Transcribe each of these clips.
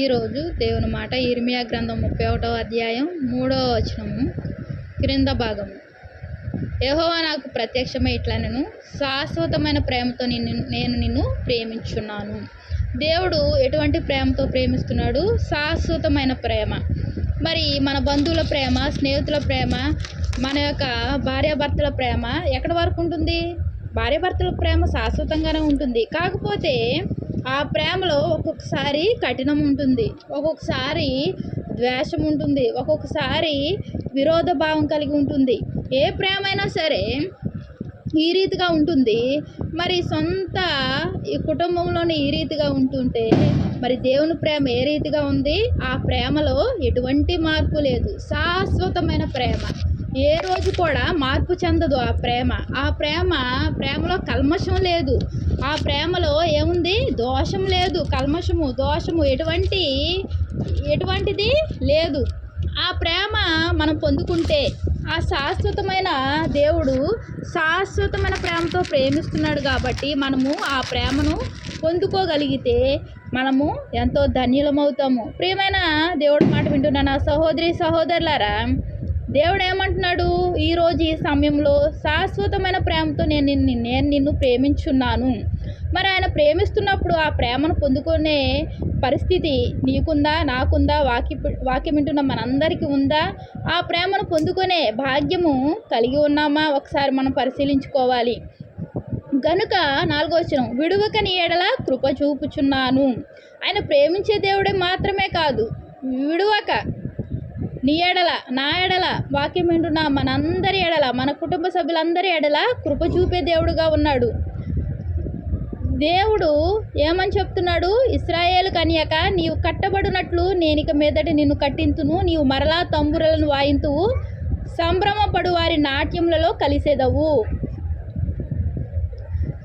ఈరోజు దేవుని మాట ఇర్మియా గ్రంథం ముప్పై ఒకటో అధ్యాయం మూడవ వచనము క్రింద భాగము. యహోవా నాకు ప్రత్యక్షమై ఇట్లా నేను శాశ్వతమైన ప్రేమతో నిన్ను నేను నిన్ను ప్రేమించున్నాను దేవుడు ఎటువంటి ప్రేమతో ప్రేమిస్తున్నాడు? శాశ్వతమైన ప్రేమ. మరి మన బంధువుల ప్రేమ స్నేహితుల ప్రేమ మన యొక్క భార్యాభర్తల ప్రేమ ఎక్కడి వరకు ఉంటుంది? భార్యాభర్తల ప్రేమ శాశ్వతంగానే ఉంటుంది. కాకపోతే ఆ ప్రేమలో ఒక్కొక్కసారి కఠినం ఉంటుంది. ఒక్కొక్కసారి ద్వేషం ఉంటుంది. ఒక్కొక్కసారి విరోధ భావం కలిగి ఉంటుంది. ఏ ప్రేమ అయినా సరే ఈ రీతిగా ఉంటుంది. మరి సొంత ఈ కుటుంబంలోనే ఈ రీతిగా ఉంటుంటే మరి దేవుని ప్రేమ ఏ రీతిగా ఉంది? ఆ ప్రేమలో ఎటువంటి మార్పు లేదు. శాశ్వతమైన ప్రేమ. ఏ రోజు కూడా మార్పు చెందదు ఆ ప్రేమ. ఆ ప్రేమ ప్రేమలో కల్మషం లేదు. ఆ ప్రేమలో ఏముంది? దోషం లేదు కల్మషము దోషము. ఎటువంటి ఎటువంటిది లేదు. ఆ ప్రేమ మనం పొందుకుంటే ఆ శాశ్వతమైన దేవుడు శాశ్వతమైన ప్రేమతో ప్రేమిస్తున్నాడు కాబట్టి మనము ఆ ప్రేమను పొందుకోగలిగితే మనము ఎంతో ధన్యులమవుతాము. ప్రియమైన దేవుడి మాట వింటున్నా నా సహోదరి సహోదరులారా దేవుడు ఏమంటున్నాడు ఈరోజు ఈ సమయంలో శాశ్వతమైన ప్రేమతో నేను నిన్ను నేను నిన్ను ప్రేమించున్నాను. మరి ఆయన ప్రేమిస్తున్నప్పుడు ఆ ప్రేమను పొందుకునే పరిస్థితి నీకుందా నాకుందా? వాక్య వాక్యం వింటున్న మనందరికీ ఉందా? ఆ ప్రేమను పొందుకునే భాగ్యము కలిగి ఉన్నామా? ఒకసారి మనం పరిశీలించుకోవాలి. గనుక నాలుగో వచనం విడువక నీ ఎడల కృప చూపుచున్నాను. ఆయన ప్రేమించే దేవుడే మాత్రమే కాదు విడువక నీ ఎడల నా ఎడల వాక్యం వింటున్న మనందరి ఎడల మన కుటుంబ సభ్యులందరి ఎడల కృప చూపే దేవుడుగా ఉన్నాడు. దేవుడు ఏమని చెప్తున్నాడు? ఇస్రాయేల్ కనియక నీవు కట్టబడినట్లు నేనిక మీదట నిన్ను కట్టింతును నీవు మరలా తంబురలను వాయింతువు సంభ్రమపడు వారి నాట్యములలో కలిసేదవు.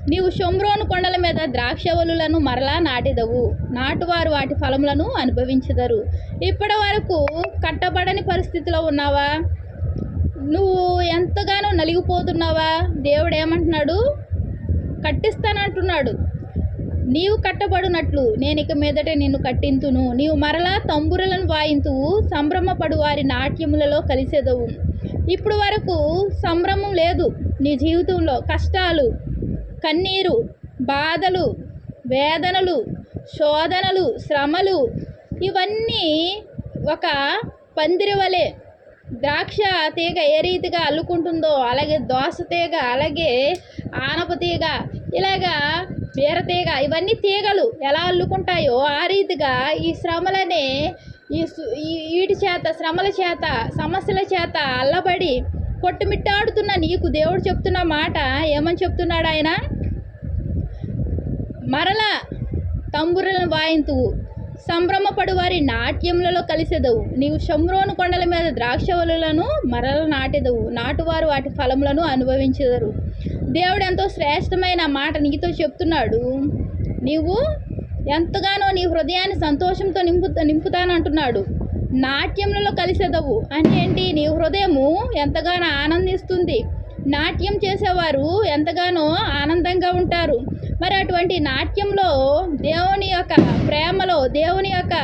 నీవు షొమ్రోను కొండల మీద ద్రాక్షవలులను మరలా నాటిదవు. నాటువారు వాటి ఫలములను అనుభవించదరు. ఇప్పటి వరకు కట్టబడని పరిస్థితిలో ఉన్నావా? నువ్వు ఎంతగానో నలిగిపోతున్నావా? దేవుడు ఏమంటున్నాడు కట్టిస్తానంటున్నాడు. నీవు కట్టబడినట్లు నేను ఇక మీదట నిన్ను కట్టింతును. నీవు మరలా తంబురలను వాయింతువు సంభ్రమపడు వారి నాట్యములలో కలిసేదవు. ఇప్పుడు వరకు సంభ్రమం లేదు నీ జీవితంలో. కష్టాలు కన్నీరు బాధలు వేదనలు శోధనలు శ్రమలు ఇవన్నీ ఒక పందిరి వలె ద్రాక్ష తీగ ఏ రీతిగా అల్లుకుంటుందో అలాగే దోస తీగ అలాగే ఆనప తీగ ఇలాగా బీరతీగ ఇవన్నీ తీగలు ఎలా అల్లుకుంటాయో ఆ రీతిగా ఈ శ్రమలనే ఈ వీటి చేత శ్రమల చేత సమస్యల చేత అల్లబడి కొట్టుమిట్టాడుతున్న నీకు దేవుడు చెప్తున్న మాట ఏమని చెప్తున్నాడు ఆయన? మరలా తంబురలను వాయింతువు సంభ్రమపడు వారి నాట్యములలో కలిసెదవు. నీవు శంభ్రోను కొండల మీద ద్రాక్షవలులను మరల నాటెదవు. నాటువారు వాటి ఫలములను అనుభవించెదరు. దేవుడు ఎంతో శ్రేష్టమైన మాట నీతో చెప్తున్నాడు. నీవు ఎంతగానో నీ హృదయాన్ని సంతోషంతో నింపు నింపుతానంటున్నాడు. నాట్యములలో కలిసెదవు. అంటే ఏంటి నీ హృదయము ఎంతగానో ఆనందిస్తుంది. నాట్యం చేసేవారు ఎంతగానో ఆనందంగా ఉంటారు. మరి అటువంటి నాట్యంలో దేవుని యొక్క ప్రేమలో దేవుని యొక్క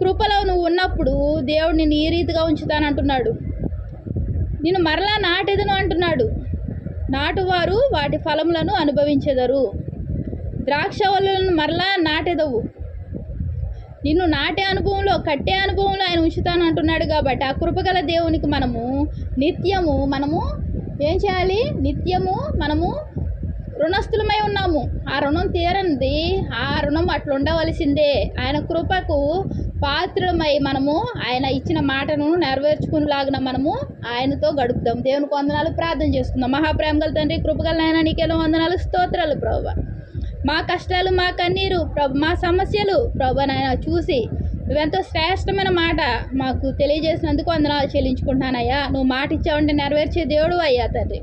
కృపలో నువ్వు ఉన్నప్పుడు దేవుడిని నీ ఈ రీతిగా ఉంచుతానంటున్నాడు నేను మరలా నాటెదను అంటున్నాడు. నాటువారు వాటి ఫలములను అనుభవించెదరు. ద్రాక్ష వల్లను మరలా నాటెదవు. నిన్ను నాటే అనుభవంలో కట్టే అనుభవంలో ఆయన ఉంచుతాను అంటున్నాడు కాబట్టి ఆ కృపగల దేవునికి మనము నిత్యము మనము ఏం చేయాలి? నిత్యము మనము రుణస్థులమై ఉన్నాము. ఆ రుణం తీరంది ఆ రుణం అట్లా ఉండవలసిందే. ఆయన కృపకు పాత్రమై మనము ఆయన ఇచ్చిన మాటను నెరవేర్చుకునేలాగిన మనము ఆయనతో గడుపుదాం. దేవునికి వందనాలు. ప్రార్థన చేసుకుందాం. మహాప్రేమ గల తండ్రి కృపగల నాయన నీకేలో వందనాలు. స్తోత్రాలు ప్రభావ మా కష్టాలు మా కన్నీరు ప్రభు మా సమస్యలు ప్రభు నాయన చూసి నువ్వెంతో శ్రేష్టమైన మాట మాకు తెలియజేసినందుకు వందనాలు చెల్లించుకుంటున్నానయ్యా. నువ్వు మాట ఇచ్చావంటే నెరవేర్చే దేవుడు అయ్యా తండ్రి.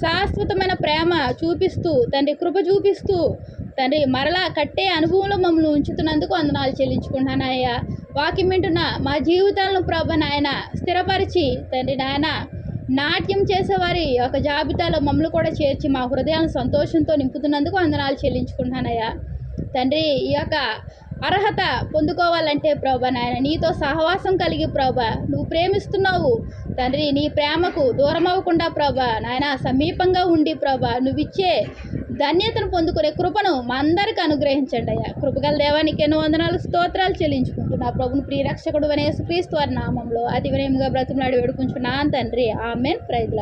శాశ్వతమైన ప్రేమ చూపిస్తూ తండ్రి కృప చూపిస్తూ తండ్రి మరలా కట్టే అనుభవంలో మమ్మల్ని ఉంచుతున్నందుకు వందనాలు చెల్లించుకుంటున్నానయ్యా. వాక్యం వింటున్న మా జీవితాలను ప్రభ నాయన స్థిరపరిచి తండ్రి నాయన నాట్యం చేసేవారి ఒక జాబితాలో మమ్మల్ని కూడా చేర్చి మా హృదయాలను సంతోషంతో నింపుతున్నందుకు వందనాలు చెల్లించుకుంటున్నానయ్యా. తండ్రి ఈ యొక్క అర్హత పొందుకోవాలంటే ప్రభా నాయన నీతో సహవాసం కలిగి ప్రభా నువ్వు ప్రేమిస్తున్నావు. తండ్రి నీ ప్రేమకు దూరం అవ్వకుండా ప్రభా నాయన సమీపంగా ఉండి ప్రభా నువ్విచ్చే ధన్యతను పొందుకునే కృపను మా అందరికి అనుగ్రహించండి అయ్యా. కృపగల దేవానికి ఎన్నో వందనాలు స్తోత్రాలు చెల్లించుకుంటున్నా. ప్రభుని ప్రియరక్షకుడు అనే క్రీస్తు వారి నామంలో అతి వినయంగా బ్రతుకునాడు వేడుకుంటున్నా. తండ్రి ఆమెన్. ప్రైజ్ల